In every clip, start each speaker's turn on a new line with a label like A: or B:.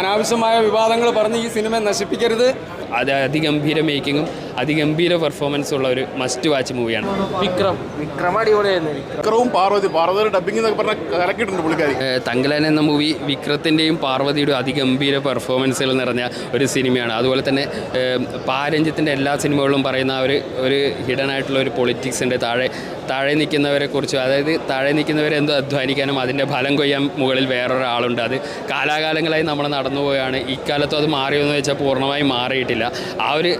A: അനാവശ്യമായ വിവാദങ്ങൾ പറഞ്ഞ് ഈ സിനിമ നശിപ്പിക്കരുത്.
B: അത് അതിഗംഭീര മേക്കിങ്ങും അതിഗംഭീര പെർഫോമൻസ് ഉള്ള ഒരു മസ്റ്റ് വാച്ച് മൂവിയാണ്
C: വിക്രം. വിക്രം അടിപൊളിയായിരുന്നു. വിക്രം
D: വിക്രവും പാർവതി പാർവതിയുടെ ഡബിംഗ് എന്നൊക്കെ പറഞ്ഞാൽ കലക്കിയിട്ടുണ്ട് പുള്ളിക്കാരി.
B: തങ്കലാൻ എന്ന മൂവി വിക്രത്തിന്റെയും പാർവതിയുടെ അതിഗംഭീര പെർഫോമൻസുകൾ നിറഞ്ഞ ഒരു സിനിമയാണ് അതുപോലെ തന്നെ പാരഞ്ജത്തിന്റെ എല്ലാ സിനിമകളിലും പറയുന്ന ഒരു ഒരു ഹിഡൻ ആയിട്ടുള്ള ഒരു പൊളിറ്റിക്സിന്റെ താഴെ താഴെ നിൽക്കുന്നവരെ കുറിച്ച് അതായത് താഴെ നിൽക്കുന്നവരെ എന്തോ അധ്വാനിക്കാനും അതിന്റെ ഫലം കൊയ്യാൻ മുകളിൽ വേറൊരാളുണ്ട്. അത് കാലാകാലങ്ങളായി നമ്മൾ നടന്നു പോവുകയാണ് ഇക്കാലത്തും അത് മാറിയെന്ന് വെച്ചാൽ പൂർണമായും മാറിയിട്ടില്ല. ആ ഒരു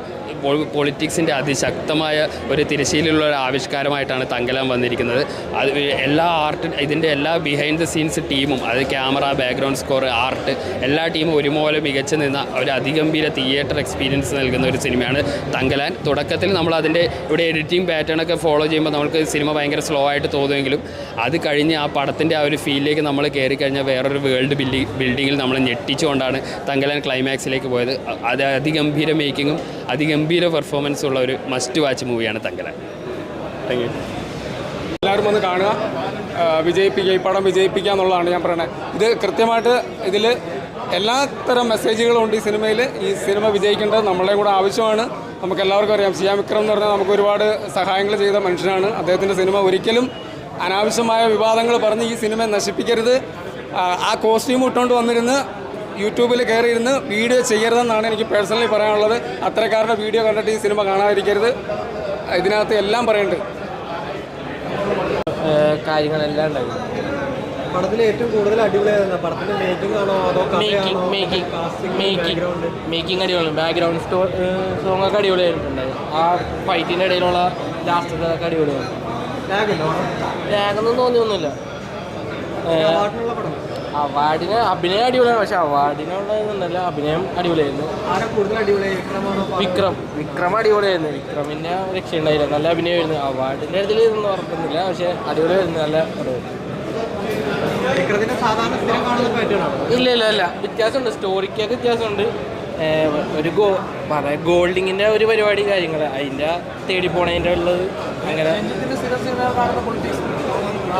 B: പൊളിറ്റിക്സിന്റെ അതിശക്തമായ ഒരു തിരശ്ശീലുള്ള ഒരു ആവിഷ്കാരമായിട്ടാണ് തങ്കലം വന്നിരിക്കുന്നത്. അത് എല്ലാ ആർട്ട് ഇതിന്റെ എല്ലാ ബിഹൈൻഡ് ദ സീൻസ് ടീമും അത് ക്യാമറ ബാക്ക്ഗ്രൗണ്ട് സ്കോർ ആർട്ട് എല്ലാ ടീമും ഒരുപോലെ മികച്ചു നിന്ന ഒരു അതിഗംഭീര തിയേറ്റർ എക്സ്പീരിയൻസ് നൽകുന്ന ഒരു സിനിമയാണ് തങ്കലാൻ. തുടക്കത്തിൽ നമ്മൾ അതിന്റെ ഇവിടെ എഡിറ്റിംഗ് പാറ്റേണൊക്കെ ഫോളോ ചെയ്യുമ്പോൾ നമുക്ക് സിനിമ ഭയങ്കര സ്ലോ ആയിട്ട് തോന്നുമെങ്കിലും അത് കഴിഞ്ഞ് ആ പടത്തിന്റെ ആ ഒരു ഫീലിലേക്ക് നമ്മൾ കയറി കഴിഞ്ഞാൽ വേറൊരു വേൾഡ് ബിൽഡി ബിൽഡിങ്ങിൽ നമ്മൾ ഞെട്ടിച്ചുകൊണ്ടാണ് തങ്കലാൻ ക്ലൈമാക്സിലേക്ക് പോയത്. അത് അതിഗംഭീര മേക്കിങ്ങും അതിഗംഭീര പെർഫോമൻസും ഉള്ള ഒരു മസ്റ്റ് വാച്ച് മൂവിയാണ് തങ്കല. താങ്ക് യു
A: എല്ലാവരും ഒന്ന് കാണുക. വിജയിപ്പിക്കുക. ഈ പടം വിജയിപ്പിക്കുക എന്നുള്ളതാണ് ഞാൻ പറയുന്നത് ഇത് കൃത്യമായിട്ട് ഇതിൽ എല്ലാ തരം മെസ്സേജുകളും ഉണ്ട് ഈ സിനിമയിൽ ഈ സിനിമ വിജയിക്കേണ്ടത് നമ്മളെ കൂടെ ആവശ്യമാണ്. നമുക്ക് എല്ലാവർക്കും അറിയാം. സിയാ വിക്രം എന്ന് പറഞ്ഞാൽ നമുക്ക് ഒരുപാട് സഹായങ്ങൾ ചെയ്ത മനുഷ്യനാണ്. അദ്ദേഹത്തിന്റെ സിനിമ ഒരിക്കലും അനാവശ്യമായ വിവാദങ്ങൾ പറഞ്ഞ് ഈ സിനിമ നശിപ്പിക്കരുത്. ആ കോസ്റ്റ്യൂം ഇട്ടുകൊണ്ട് വന്നിരുന്ന് യൂട്യൂബിൽ കയറിയിരുന്ന് വീഡിയോ ചെയ്യരുതെന്നാണ് എനിക്ക് പേഴ്സണലി പറയാനുള്ളത്. അത്തരക്കാരുടെ വീഡിയോ കണ്ടിട്ട് ഈ സിനിമ കാണാതിരിക്കരുത്. ഇതിനകത്ത് എല്ലാം പറയുന്നുണ്ട്.
C: കാര്യങ്ങളെല്ലാം ഉണ്ടായിരുന്നു
E: പടത്തിലെ ഏറ്റവും കൂടുതൽ അടിപൊളിയായിരുന്നു പടത്തിന്റെ മേക്കിംഗ് ആണോ അതോ
C: മേക്കിംഗ് മേക്കിംഗ് മേക്കിംഗ് മേക്കിംഗ് അടിപൊളി ബാക്ക്ഗ്രൗണ്ട് സ്റ്റോ സോങ് ഒക്കെ അടിപൊളിയായിട്ടുണ്ടായി ആ ഫൈറ്റിന്റെ ഇടയിലുള്ള ലാസ്റ്റ് ഒക്കെ അടിപൊളിയാണ്. ലാഗൊന്നും തോന്നിയൊന്നുമില്ല.
E: പാട്ടിനുള്ള പടം?
C: അവാർഡിന് അഭിനയം അടിപൊളിയാണ്. പക്ഷെ അവാർഡിനുള്ള ഇതൊന്നല്ല അഭിനയം അടിപൊളിയായിരുന്നു. വിക്രം. വിക്രം അടിപൊളിയായിരുന്നു. വിക്രമിന്റെ രക്ഷയുണ്ടായില്ല നല്ല അഭിനയമായിരുന്നു. അവാർഡിന്റെ അടുത്തിൽ ഇതൊന്നും ഉറപ്പൊന്നുമില്ല. പക്ഷെ അടിപൊളിയായിരുന്നു. നല്ല ഇല്ല ഇല്ല ഇല്ല. വ്യത്യാസമുണ്ട്. സ്റ്റോറിക്കൊക്കെ വ്യത്യാസമുണ്ട്. ഒരു ഗോ പറയാ ഗോൾഡിങ്ങിന്റെ ഒരു പരിപാടി കാര്യങ്ങൾ അതിന്റെ തേടി പോണതിന്റെ ഉള്ളത് അങ്ങനെ.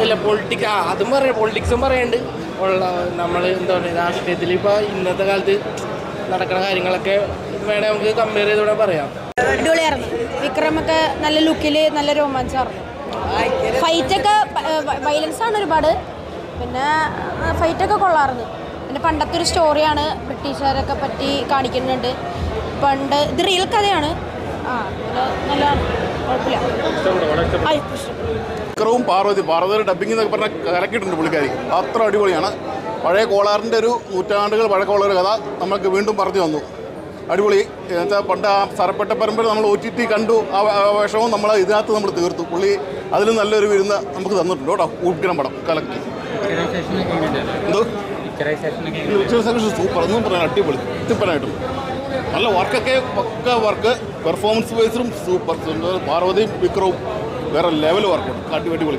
C: ഇല്ല പൊളിറ്റിക്സ് അതും പറയാം. പൊളിറ്റിക്സും പറയുന്നുണ്ട് ഉള്ള നമ്മൾ എന്താ പറയുക രാഷ്ട്രീയത്തിൽ ഇപ്പോൾ ഇന്നത്തെ കാലത്ത് നടക്കുന്ന കാര്യങ്ങളൊക്കെ വേണേൽ നമുക്ക് കമ്പയർ ചെയ്തുകൂടെ പറയാം.
F: അടിപൊളിയായിരുന്നു. വിക്രമൊക്കെ നല്ല ലുക്കിൽ നല്ല രോമാഞ്ചായിരുന്നു. ഫൈറ്റൊക്കെ വയലൻസ് ആണ് ഒരുപാട്. പിന്നെ ഫൈറ്റൊക്കെ കൊള്ളാറുണ്ട് പിന്നെ പണ്ടത്തെ ഒരു സ്റ്റോറിയാണ് ബ്രിട്ടീഷുകാരൊക്കെ പറ്റി കാണിക്കുന്നുണ്ട്. പണ്ട് ഇത് റിയൽ കഥയാണ്. ആ നല്ല നല്ല കുഴപ്പമില്ല.
D: വിക്രവും പാർവതി പാർവതിയുടെ ഡബിങ് എന്നൊക്കെ പറഞ്ഞാൽ കലക്കിയിട്ടുണ്ട് പുള്ളിക്കാരി. അത്ര അടിപൊളിയാണ്. പഴയ കോളാറിന്റെ ഒരു നൂറ്റാണ്ടുകൾ പഴക്കമുള്ള ഒരു കഥ നമുക്ക് വീണ്ടും പറഞ്ഞു തന്നു. അടിപൊളി. എന്നുവെച്ചാൽ പണ്ട് ആ സരപ്പെട്ട പരമ്പര നമ്മൾ ഒ ടി ടി കണ്ടു. ആ വേഷവും നമ്മൾ ഇതിനകത്ത് നമ്മൾ തീർത്തു. പുള്ളി അതിലും നല്ലൊരു വിരുന്ന് നമുക്ക് തന്നിട്ടുണ്ട് കേട്ടോ. ഉഗ്രം പടം കലക്കി. എന്തോ? പിക്ചറൈസേഷൻ സൂപ്പർ എന്നും പറയാൻ അടിപൊളി. സൂപ്പറായിട്ടും നല്ല വർക്കൊക്കെ പക്ക വർക്ക് പെർഫോമൻസ് വൈസും സൂപ്പർ പാർവതിയും വിക്രവും. വേറെ ലെവൽ വർക്കുണ്ട് അടിപൊളി